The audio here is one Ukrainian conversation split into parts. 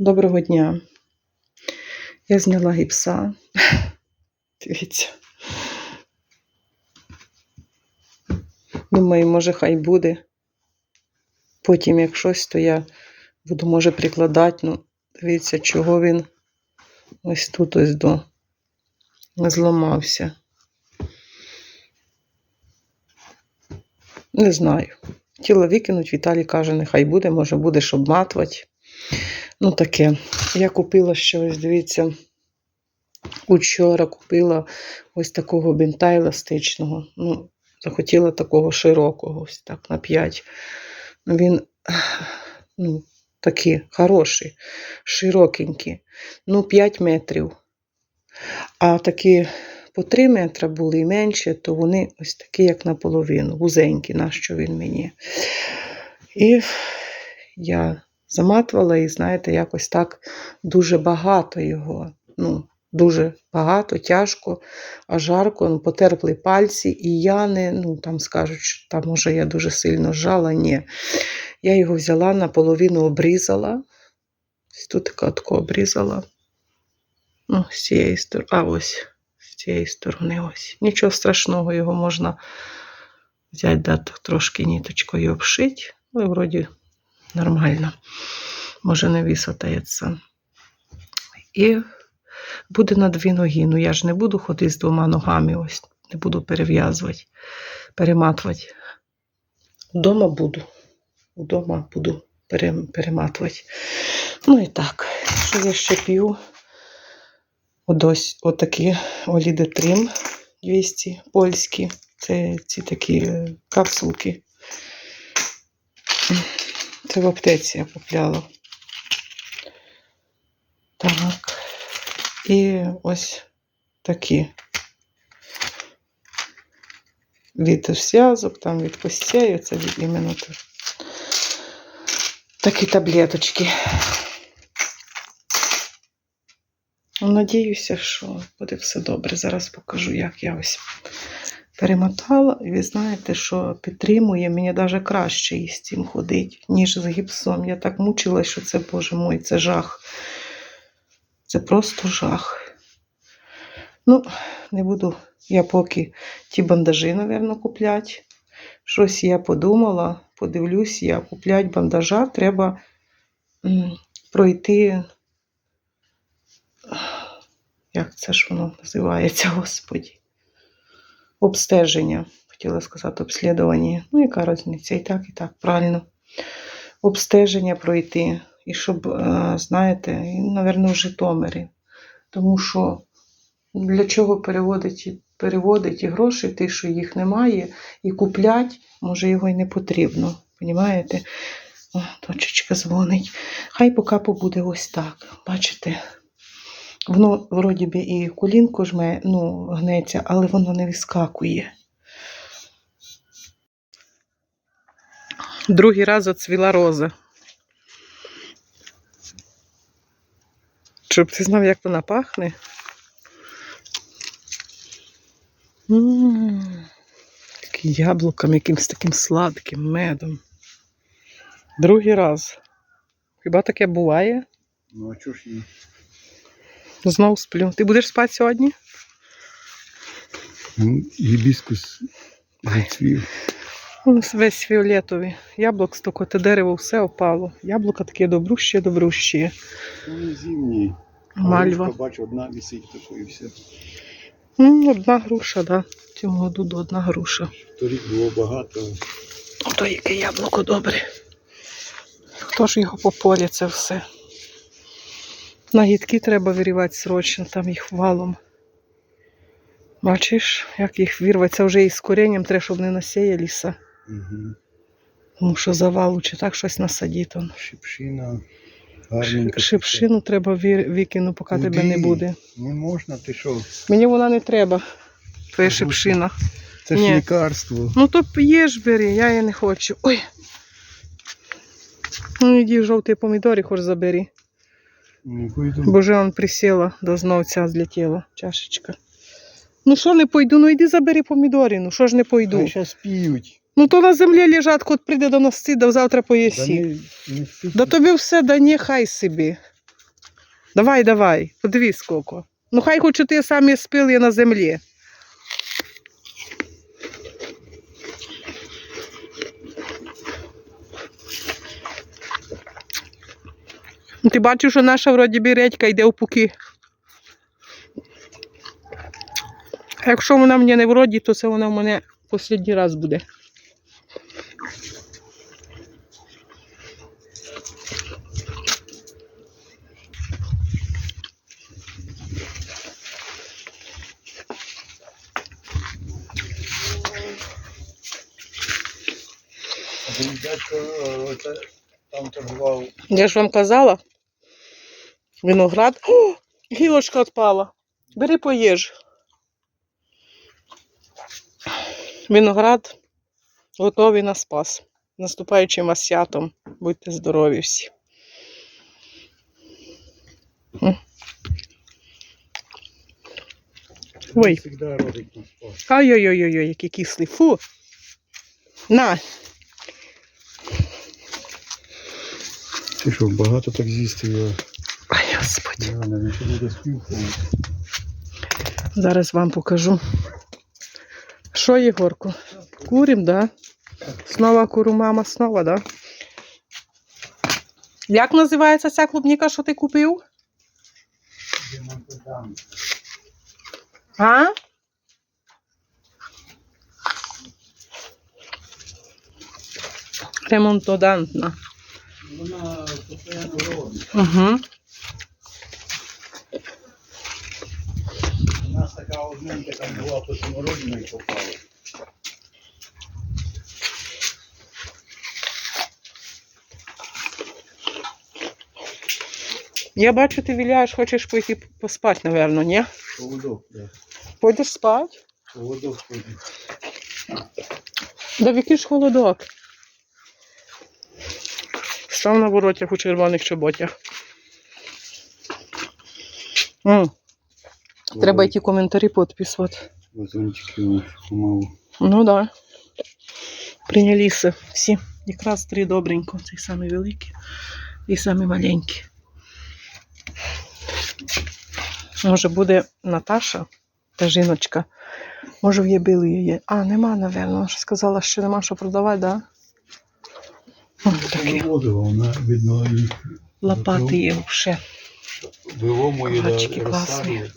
Доброго дня. Я зняла гіпса. Дивіться. Думаю, може, хай буде. Потім, як щось, то я буду, може, прикладати. Ну, дивіться, чого він ось тут ось до зламався. Не знаю. Хотіла викинуть, Віталій каже, нехай буде, може, будеш обматувати. Ну, таке. Я купила ще дивіться, учора купила ось такого бінта еластичного. Ну, захотіла такого широкого, ось так, на 5. Він ну, такий хороший, широкенький. Ну, 5 метрів. А такі по 3 метри були і менші, то вони ось такі, як наполовину, вузенькі, нащо він мені. І я заматувала, і знаєте, якось так дуже багато його. Ну, дуже багато, тяжко, а жарко, ну, потерпли пальці, і я не, ну там скажуть, що там, може, я дуже сильно жала. Ні. Я його взяла наполовину обрізала. Тут така тако обрізала. Ну, з цієї сторони. А ось з цієї сторони ось. Нічого страшного, його можна взяти, дати трошки ніточкою обшити, але вроді нормально. Може, не висотається. І буде на дві ноги. Ну я ж не буду ходити з двома ногами, ось не буду перев'язувати, перематувати. Вдома буду. Вдома буду перематувати. Ну і так, що я ще п'ю? Ось отакі Олідетрим 200 польські. Це ці такі е, капсулки. Це в аптеці я купляла. Так. І ось такі. Від зв'язок, там від костей, це від іменно. Такі таблеточки. Надіюся, що буде все добре. Зараз покажу, як я ось перемотала. І ви знаєте, що підтримує мені навіть краще із цим ходить, ніж з гіпсом. Я так мучилась, що це, боже мой, це жах. Це просто жах. Ну, не буду я поки ті бандажі, мабуть, купляти. Щось я подумала, подивлюсь, я куплять бандажа, треба пройти. Як це ж воно називається, Господі? Обстеження. Хотіла сказати обслідування. Ну, яка різниця? І так, і так, правильно. Обстеження пройти. І щоб, е, знаєте, мабуть, в Житомирі. Тому що для чого переводить, переводить і гроші, ті, що їх немає, і куплять, може, його й не потрібно. Понімаєте? О, дочечка дзвонить. Хай поки побуде ось так. Бачите? Воно, вроді би, і колінко жме, ну, гнеться, але воно не вискакує. Другий раз оцвіла роза. Щоб ти знав, як вона пахне. М, Такі яблуком, якимсь таким сладким медом. Другий раз. Хіба таке буває? Ну, а чого ж ні? Знов сплю. Ти будеш спати сьогодні? Ну, Гібіскус зацвів. Весь фіолетовий. Яблук стільки те дерево все опало. Яблука такі добрущі, добрущі. Ну, зимній. Мальва. Бачу, одна висить такою і все. М, Одна груша, да. В цьому году до одна груша. Торік було багато. Ото яке яблуко добре. Хто ж його пополє це все? Нагідки треба вирівати срочно, там їх валом. Бачиш, як їх вирваться вже із коренням, треба, щоб не насіялися. Угу. Тому що завалу чи так щось насадіть. он. Шипшина. Гарненька. Шипшину треба ві- викину, поки Куди? тебе не буде. Не можна, ти що? Мені вона не треба. Твоя шипшина. Це ж Ні. лікарство. Ну то п'єш бери, я її не хочу. Ой. Ну іди жовті помідори хоч забери. Не пойду. Бо он присіла, до знов ця злетіла чашечка. Ну що не пойду? Ну йди забери помідори, ну що ж не пойду. Хай зараз п'ють. Ну то на землі лежать, кот прийде до нас до завтра Да не, не. Да тобі все, да не хай собі. Давай, давай, подивись скільки. Ну хай хоч ти самі спили на землі. Ти бачиш, що наша вроді би редька йде в пуки. А якщо вона мені не вроді, то це вона в мене останній раз буде. Е, оце там торгував. Я ж вам казала. Виноград. О, гілочка відпала. Бери поїж. Виноград готовий на спас. Наступаючим святом. Будьте здорові всі. Ой. Завжди родить на спас. Ой-ой-ой, який кислий. Фу. На, Ти що, багато так з'їсти я. Господи. Зараз вам покажу. Що, Єгорку? Курим, да? Снова куру мама, снова, да? Як називається ця клубніка, що ти купив? А? Ремонтодантна. Вона постійно. Угу. У нас така одненька там була по самородній попала. Я бачу, ти віляєш, хочеш пойти поспати, напевно, ні? Поводок, да. Пойдеш спати? Поводок ходить. Да в який ж холодок. Став на воротях у червоних чоботях. М, Треба йти коментарі підписувати. Вазончики у помалу. Ну да. Прийнялися всі. Якраз три добренько. Цей самий великий і самий маленький. Може буде Наташа, та жіночка. Може, в'єбили її. А, нема, напевно. Сказала, що нема що продавати, да? Такі Виводила, вона, видно, і лопати є вже. вилому і Гачки класні.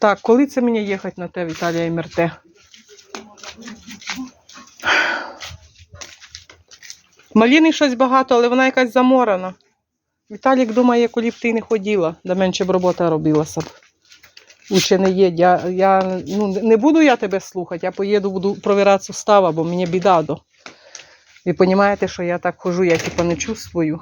Так, коли це мені їхати на те Віталія і Мерте? Маліни щось багато, але вона якась заморана. Віталік думає, коли б ти не ходила, да менше б робота робилася б. Лучше не їдь. Я, я, ну, не буду я тебе слухати, я поїду, буду провірати сустава, бо мені біда до. Ви розумієте, що я так хожу, я типа не чувствую.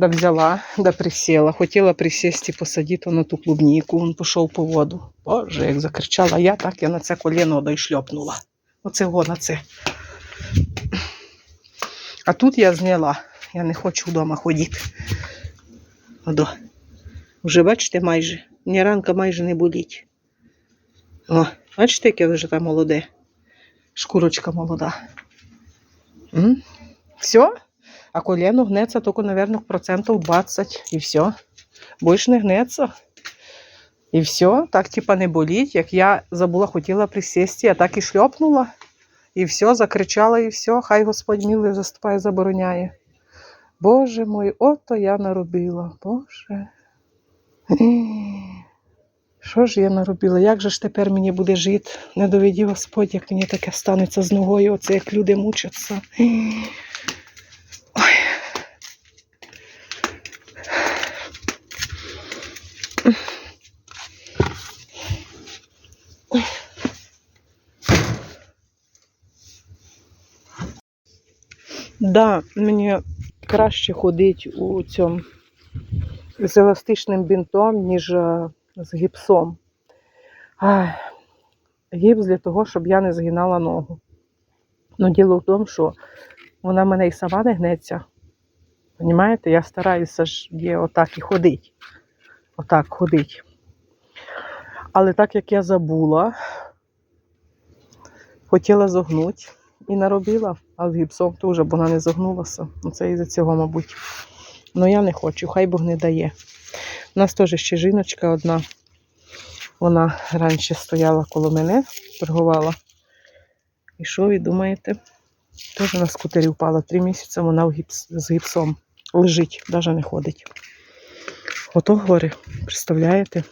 Да взяла, да присіла. Хотіла присісти, посадити на ту клубніку, він пішов по воду. Боже, як закричала я, так я на це коліно да шльопнула. Оце го на це. А тут я зняла. Я не хочу вдома ходити. Одо. Вже бачите, майже. Мені ранка майже не болить. О, бачите, яке вже там молоде. Шкурочка молода. М? Все? А колено гнеться тільки, мабуть, процентів 20 і все. Більше не гнеться. І все, так типа не боліть. Як я забула, хотіла присісти, я так і шльопнула. І все, закричала, і все. Хай Господь милий заступає, забороняє. Боже мой, ото я наробила. Боже. Що ж я наробила? Як же ж тепер мені буде жити? Не доведі Господь, як мені таке станеться з ногою, оце як люди мучаться. Да, мені краще ходить у цьому з еластичним бінтом, ніж е, з гіпсом. Гіпс для того, щоб я не згинала ногу. Ну, діло в тому, що вона мене і сама не гнеться. Понімаєте? Я стараюся ж є отак і ходить. Отак ходить. Але так як я забула, хотіла зогнути і наробила, а з гіпсом теж, бо вона не зогнулася. Ну, Це із-за цього, мабуть. Ну я не хочу, хай Бог не дає. У нас теж ще жіночка одна. Вона раніше стояла коло мене, торгувала. І що ви думаєте? Теж на скутері впала. Три місяці вона в гіпс, з гіпсом лежить, навіть не ходить. Ото горе, представляєте?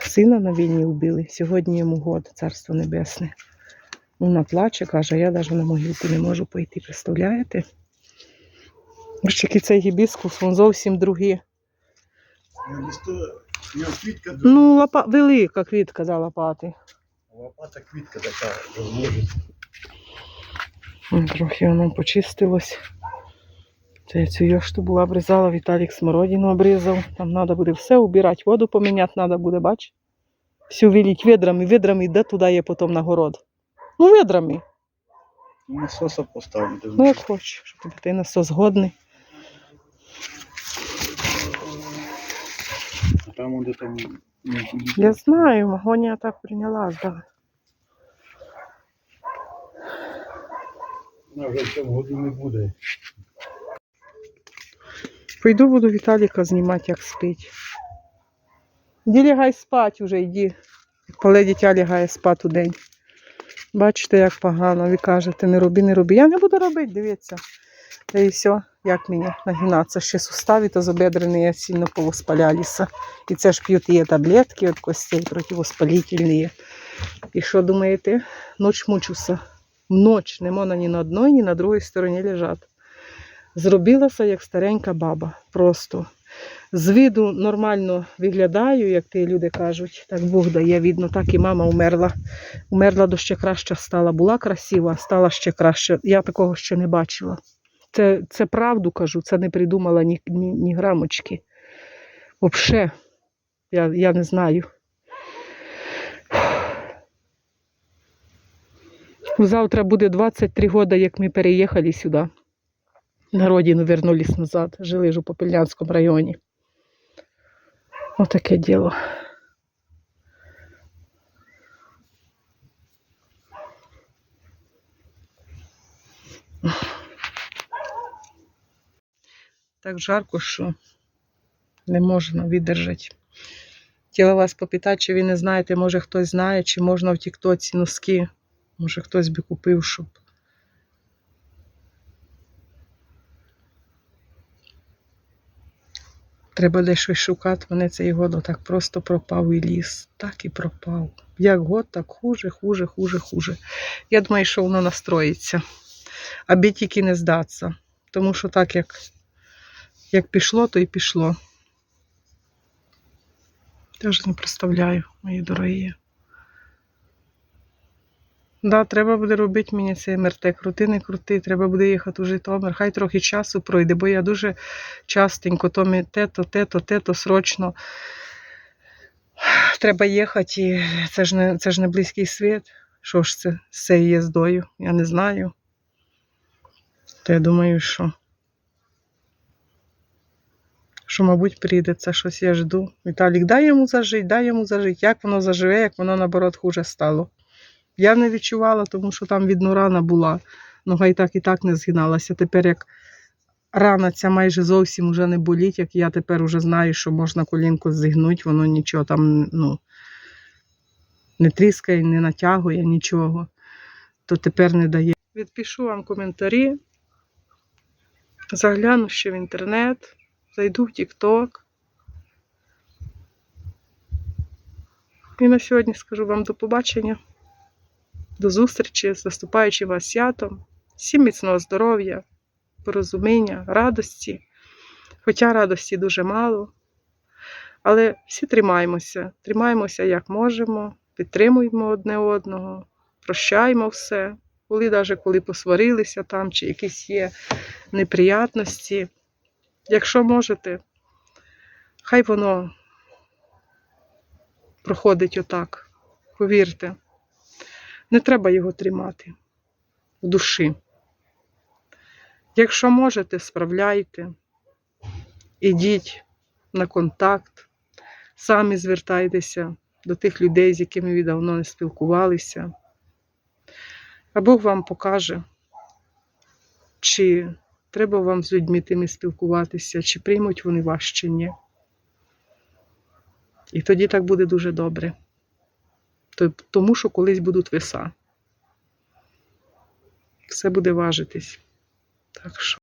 Сина на війні вбили. Сьогодні йому год, царство небесне. Вона плаче, каже, я навіть на могилку не можу пойти, представляєте? Ось який цей гібіскус, він зовсім другий. Ну, Ну, лопа... велика квітка за лопати. лопата квітка така розложена. М, Трохи воно почистилось. Це я цю йошту була обрізала, Віталік смородину обрізав. Там треба буде все убирати, воду поміняти треба буде, бач? Все виліть ведрами, ведрами йде туди є потім на город. Ну, ведрами. Насоса поставити. Ну, як хочеш, щоб ти насос годний. А там де там ну, Я знаю, Магонія так прийняла, да. вона вже в цьому году не буде. Пойду буду Віталіка знімати, як спить. Іди лягай спать уже, йди. Коли дитя лягає спати у день. Бачите, як погано. Ви кажете, не роби, не роби. Я не буду робити, дивіться. Та і все, як мені нагинатися. Ще сустави тазобедрені сильно повоспалялися. І це ж п'ють є таблетки від костей противоспалительні. І що думаєте? Ноч мучуся. Ноч не можна ні на одній, ні на другій стороні лежати. Зробилася як старенька баба. Просто. З виду нормально виглядаю, як ті люди кажуть. Так Бог дає, видно, так і мама умерла. Умерла до ще краще стала. Була красива, стала ще краще. Я такого ще не бачила. Це, це правду кажу, це не придумала ні, ні, ні грамочки. Взагалі, я, я не знаю. Завтра буде 23 роки, як ми переїхали сюди. На родину вернулись назад. Жили ж у Попельнянському районі. Отаке діло. Так жарко, що не можна видержати. Хотіла вас попитати, чи ви не знаєте, може хтось знає, чи можна в Тіктоці носки. Може хтось би купив, щоб. Треба дещо шукати. Мене цей год так просто пропав і ліс. Так і пропав. Як год, так хуже, хуже, хуже, хуже. Я думаю, що воно настроїться. Аби тільки не здатися. Тому що так, як, як пішло, то і пішло. Теж не представляю, мої дорогі. Да, треба буде робити мені цей МРТ. Крути, не крути, треба буде їхати у Житомир. Хай трохи часу пройде, бо я дуже частенько то мені те, то те, то те, то срочно. Треба їхати, і це ж не, це ж не близький світ. Що ж це з цією їздою? Я не знаю. То я думаю, що. Що, мабуть, прийдеться щось я жду. Віталік, дай йому зажити, дай йому зажити. Як воно заживе, як воно наоборот хуже стало. Я не відчувала, тому що там видно рана була. Нога і так і так не згиналася. Тепер як рана ця майже зовсім уже не болить, як я тепер уже знаю, що можна колінку зігнути, воно нічого там ну, не тріскає, не натягує нічого, то тепер не дає. Відпишу вам коментарі, загляну ще в інтернет, зайду в TikTok. І на сьогодні скажу вам до побачення. До зустрічі з наступаючим вас святом. Всім міцного здоров'я, порозуміння, радості. Хоча радості дуже мало. Але всі тримаємося. Тримаємося як можемо, підтримуємо одне одного, прощаємо все. Коли навіть коли посварилися там, чи якісь є неприятності. Якщо можете, хай воно проходить отак. Повірте. Не треба його тримати в душі. Якщо можете, справляйте, ідіть на контакт, самі звертайтеся до тих людей, з якими ви давно не спілкувалися. А Бог вам покаже, чи Треба вам з людьми тими спілкуватися, чи приймуть вони вас, чи ні. І тоді так буде дуже добре. То- Тому що колись будуть веса. Все буде важитись. Так що.